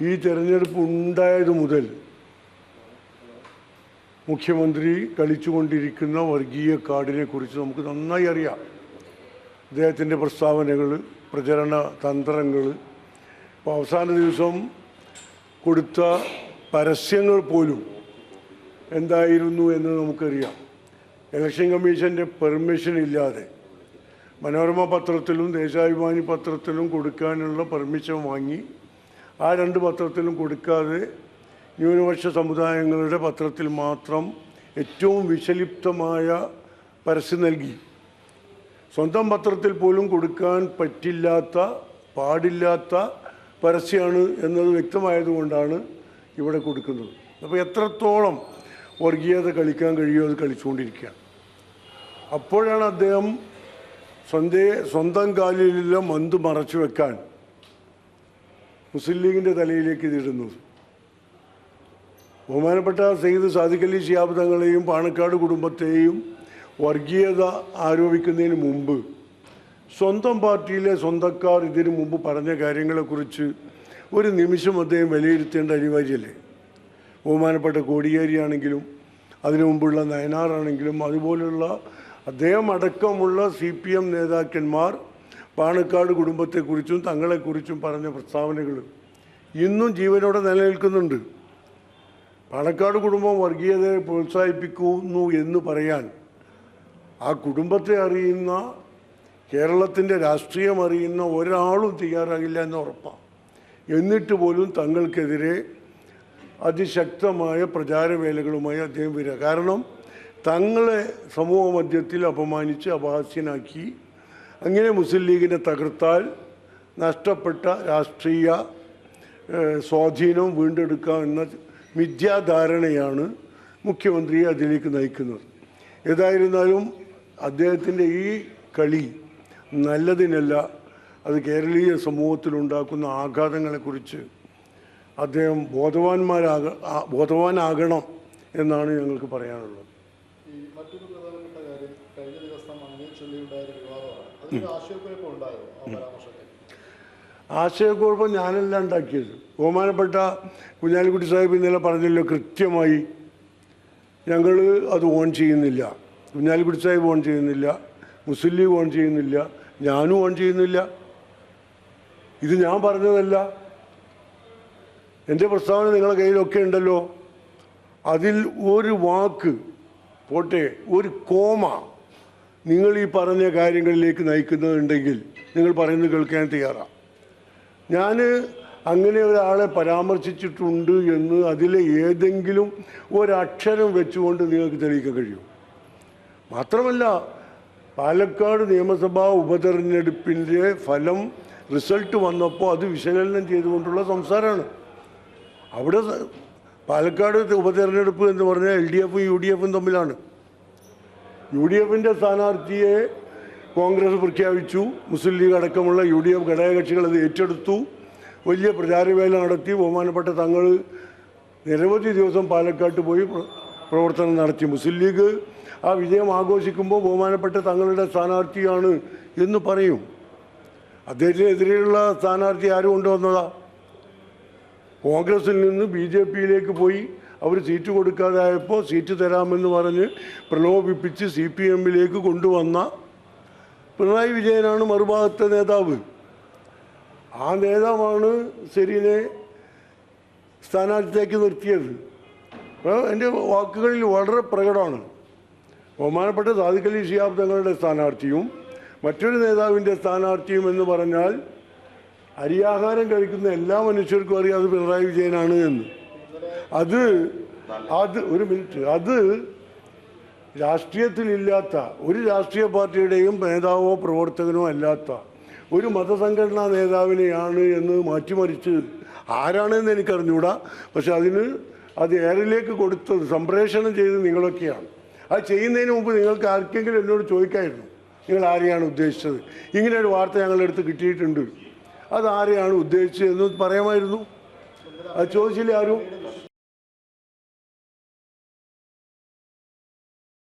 ഈ തെരഞ്ഞെടുപ്പ് ഉണ്ടായത് മുതൽ മുഖ്യമന്ത്രി കളിച്ചുകൊണ്ടിരിക്കുന്ന വർഗീയ കാർഡിനെ കുറിച്ച് നമുക്ക് നന്നായി അറിയാം. അദ്ദേഹത്തിന്റെ പ്രസ്താവനകൾ പ്രചരണ തന്ത്രങ്ങൾ. ഇപ്പോൾ അവസാന ദിവസം കൊടുത്ത പരസ്യങ്ങൾ പോലും എന്തായിരുന്നു എന്ന് നമുക്കറിയാം. ഇലക്ഷൻ കമ്മീഷന്റെ പെർമിഷൻ ഇല്ലാതെ മനോരമ പത്രത്തിലും ദേശാഭിമാനി പത്രത്തിലും കൊടുക്കാനുള്ള പെർമിഷൻ വാങ്ങി ആ രണ്ട് പത്രത്തിലും കൊടുക്കാതെ ന്യൂനപക്ഷ സമുദായങ്ങളുടെ പത്രത്തിൽ മാത്രം ഏറ്റവും വിഷലിപ്തമായ പരസ്യം നൽകി. സ്വന്തം പത്രത്തിൽ പോലും കൊടുക്കാൻ പറ്റില്ലാത്ത പാടില്ലാത്ത പരസ്യമാണ് എന്നത് വ്യക്തമായതുകൊണ്ടാണ് ഇവിടെ കൊടുക്കുന്നത്. അപ്പോൾ എത്രത്തോളം വർഗീയത കളിക്കാൻ കഴിയുമോ അത് കളിച്ചുകൊണ്ടിരിക്കുകയാണ്. അപ്പോഴാണ് അദ്ദേഹം സ്വന്തം സ്വന്തം കാലിലുള്ള മന്ത് മറച്ചു വെക്കാൻ മുസ്ലിം ലീഗിന്റെ തലയിലേക്ക് ഇതിടുന്നത് ബഹുമാനപ്പെട്ട സെയ്ദ് സാദിഖലി ഷിയാബ് തങ്ങളെയും പാണക്കാട് കുടുംബത്തെയും വർഗീയത ആരോപിക്കുന്നതിന് മുമ്പ് സ്വന്തം പാർട്ടിയിലെ സ്വന്തക്കാർ ഇതിനു മുമ്പ് പറഞ്ഞ കാര്യങ്ങളെക്കുറിച്ച് ഒരു നിമിഷം അദ്ദേഹം വിലയിരുത്തേണ്ട അനിവാര്യമല്ലേ ബഹുമാനപ്പെട്ട കോടിയേരിയാണെങ്കിലും അതിനു മുമ്പുള്ള നയനാറാണെങ്കിലും അതുപോലുള്ള അദ്ദേഹം അടക്കമുള്ള സി പി എം നേതാക്കന്മാർ പാണക്കാട് കുടുംബത്തെക്കുറിച്ചും തങ്ങളെക്കുറിച്ചും പറഞ്ഞ പ്രസ്താവനകൾ ഇന്നും ജീവനോടെ നിലനിൽക്കുന്നുണ്ട്. പാണക്കാട് കുടുംബം വർഗീയതയെ പ്രോത്സാഹിപ്പിക്കുന്നു എന്ന് പറയാൻ ആ കുടുംബത്തെ അറിയുന്ന കേരളത്തിന്റെ രാഷ്ട്രീയം അറിയുന്ന ഒരാളും തയ്യാറാകില്ല എന്ന് ഉറപ്പാണ് എന്നിട്ട് പോലും തങ്ങൾക്കെതിരെ അതിശക്തമായ പ്രചാരവേലകളുമായി അദ്ദേഹം വരിക. കാരണം തങ്ങളെ സമൂഹ മധ്യത്തിൽ അപമാനിച്ച് അപഹാസ്യനാക്കി അങ്ങനെ മുസ്ലിം ലീഗിനെ തകർത്താൽ നഷ്ടപ്പെട്ട രാഷ്ട്രീയ സ്വാധീനവും സ്വാധീനം വീണ്ടെടുക്കാം എന്ന മിഥ്യാധാരണയാണ് മുഖ്യമന്ത്രിയെ അതിലേക്ക് നയിക്കുന്നത്. ഏതായിരുന്നാലും അദ്ദേഹത്തിന്റെ ഈ കളി നല്ലതിനല്ല അത് കേരളീയ സമൂഹത്തിലുണ്ടാക്കുന്ന ആഘാതങ്ങളെക്കുറിച്ച് അദ്ദേഹം ബോധവാന്മാരാക ബോധവാനാകണം എന്നാണ് ഞങ്ങൾക്ക് പറയാനുള്ളത്. മറ്റൊരു പ്രധാനപ്പെട്ട കാര്യം കഴിഞ്ഞ ദിവസം അങ്ങനെ ചൊല്ലിയുണ്ടായ അതിന് ആശയക്കുഴപ്പം ഞാനല്ല ഉണ്ടാക്കിയത്. ബഹുമാനപ്പെട്ട കുഞ്ഞാലിക്കുട്ടി സാഹിബ് ഇന്നലെ പറഞ്ഞല്ലോ കൃത്യമായി ഞങ്ങൾ അത് ഓൺ ചെയ്യുന്നില്ല. കുഞ്ഞാലിക്കുട്ടി സാഹിബ് ഓൺ ചെയ്യുന്നില്ല. മുസ്ലിം ലീഗ് ഓൺ ചെയ്യുന്നില്ല. ഞാനും ഓൺ ചെയ്യുന്നില്ല. ഇത് ഞാൻ പറഞ്ഞതല്ല. എന്റെ പ്രസ്താവന നിങ്ങളുടെ കയ്യിലൊക്കെ ഉണ്ടല്ലോ. അതിൽ ഒരു വാക്ക് പോട്ടെ ഒരു കോമ നിങ്ങൾ ഈ പറഞ്ഞ കാര്യങ്ങളിലേക്ക് നയിക്കുന്നുണ്ടെങ്കിൽ നിങ്ങൾ പറയുന്നത് കേൾക്കാൻ തയ്യാറാണ് ഞാൻ അങ്ങനെ ഒരാളെ പരാമർശിച്ചിട്ടുണ്ട് എന്ന് അതിലെ ഏതെങ്കിലും ഒരക്ഷരം വെച്ചുകൊണ്ട് നിങ്ങൾക്ക് തെളിയിക്കാൻ കഴിയും. മാത്രമല്ല പാലക്കാട് നിയമസഭാ ഉപതെരഞ്ഞെടുപ്പിന്റെ ഫലം റിസൾട്ട് വന്നപ്പോൾ അത് വിശകലനം ചെയ്തുകൊണ്ടുള്ള സംസാരമാണ്. അവിടെ പാലക്കാട് ഉപതെരഞ്ഞെടുപ്പ് എന്ന് പറഞ്ഞാൽ എൽ ഡി എഫും യു ഡി എഫും തമ്മിലാണ്. യു ഡി എഫിന്റെ സ്ഥാനാർത്ഥിയെ കോൺഗ്രസ് പ്രഖ്യാപിച്ചു. മുസ്ലിം ലീഗ് അടക്കമുള്ള യു ഡി എഫ് ഘടകകക്ഷികൾ അത് ഏറ്റെടുത്തു. വലിയ പ്രചാരവേല നടത്തി. ബഹുമാനപ്പെട്ട തങ്ങൾ നിരവധി ദിവസം പാലക്കാട്ട് പോയി പ്രവർത്തനം നടത്തി. മുസ്ലിം ലീഗ് ആ വിജയം ആഘോഷിക്കുമ്പോൾ ബഹുമാനപ്പെട്ട തങ്ങളുടെ സ്ഥാനാർത്ഥിയാണ് എന്ന് പറയും. അദ്ദേഹത്തിനെതിരെയുള്ള സ്ഥാനാർത്ഥി ആരും കൊണ്ടുവന്നതാ? കോൺഗ്രസിൽ നിന്ന് ബി ജെ പിയിലേക്ക് പോയി അവർ സീറ്റ് കൊടുക്കാതായപ്പോൾ സീറ്റ് തരാമെന്ന് പറഞ്ഞ് പ്രലോഭിപ്പിച്ച് സി പി എമ്മിലേക്ക് കൊണ്ടുവന്ന പിണറായി വിജയനാണ് മറുഭാഗത്തെ നേതാവ്. ആ നേതാവാണ് സെരീനെ സ്ഥാനാർത്ഥിയാക്കി നിർത്തിയത്. എന്റെ വാക്കുകളിൽ വളരെ പ്രകടമാണ്. ബഹുമാനപ്പെട്ട സാദിഖലി ഷിയാബ് തങ്ങളുടെ സ്ഥാനാർത്ഥിയും മറ്റൊരു നേതാവിന്റെ സ്ഥാനാർത്ഥിയും എന്ന് പറഞ്ഞാൽ അരിയാഹാരം കഴിക്കുന്ന എല്ലാ മനുഷ്യർക്കും അറിയാം അത് പിണറായി വിജയനാണ് എന്ന്. അത് അത് ഒരു മിനിറ്റ്. അത് രാഷ്ട്രീയത്തിലില്ലാത്ത ഒരു രാഷ്ട്രീയ പാർട്ടിയുടെയും നേതാവോ പ്രവർത്തകനോ അല്ലാത്ത ഒരു മതസംഘടനാ നേതാവിനെയാണ് എന്ന് മാറ്റിമറിച്ച് ആരാണെന്ന് എനിക്കറിഞ്ഞൂടാ. പക്ഷെ അതിന് അത് എയറിലേക്ക് കൊടുത്തത് സംപ്രേഷണം ചെയ്ത് നിങ്ങളൊക്കെയാണ്. അത് ചെയ്യുന്നതിന് മുമ്പ് നിങ്ങൾക്ക് ആർക്കെങ്കിലും എന്നോട് ചോദിക്കായിരുന്നു നിങ്ങൾ ആരെയാണ് ഉദ്ദേശിച്ചത്? ഇങ്ങനെ ഒരു വാർത്ത ഞങ്ങളുടെ അടുത്ത് കിട്ടിയിട്ടുണ്ട്. അത് ആരെയാണ് ഉദ്ദേശിച്ചത് എന്ന് പറയാമായിരുന്നു. അത് ചോദിച്ചില്ല ആരും?